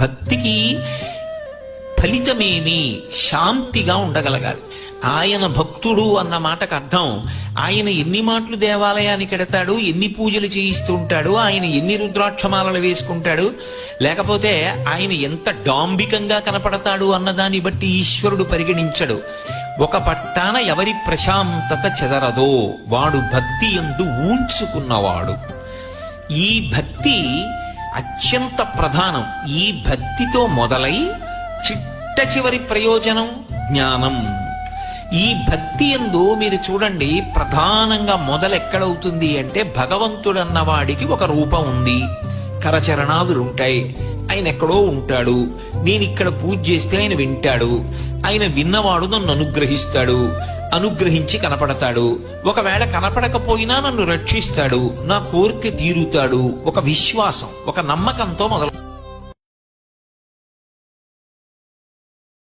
భక్తికి ఫలితమేమి శాంతిగా ఉండగలగాలి. ఆయన భక్తుడు అన్న మాటకు అర్థం ఆయన ఎన్ని మాటలు దేవాలయానికి ఎడతాడు ఎన్ని పూజలు చేయిస్తూ ఉంటాడు ఆయన ఎన్ని రుద్రాక్షమాలలు వేసుకుంటాడు లేకపోతే ఆయన ఎంత డాంబికంగా కనపడతాడు అన్నదాన్ని బట్టి ఈశ్వరుడు పరిగణించడు. ఒక పట్టాన ఎవరి ప్రశాంతత చెదరదో వాడు భక్తి ఎందు ఊంచుకున్నవాడు. ఈ భక్తి అత్యంత ప్రధానం ఈ భక్తితో మొదలై చిట్ట చివరి ప్రయోజనం జ్ఞానం. ఈ భక్తి ఎందు మీరు చూడండి ప్రధానంగా మొదలెక్కడవుతుంది అంటే భగవంతుడన్న వాడికి ఒక రూపం ఉంది. కరచరణాదులు ఉంటాయి ఆయన ఎక్కడో ఉంటాడు. నేను ఇక్కడ పూజ చేస్తే ఆయన వింటాడు. ఆయన విన్నవాడు నన్ను అనుగ్రహిస్తాడు. అనుగ్రహించి కనపడతాడు. ఒకవేళ కనపడకపోయినా నన్ను రక్షిస్తాడు. నా కోరిక తీరుతాడు. ఒక విశ్వాసం ఒక నమ్మకంతో మొదలు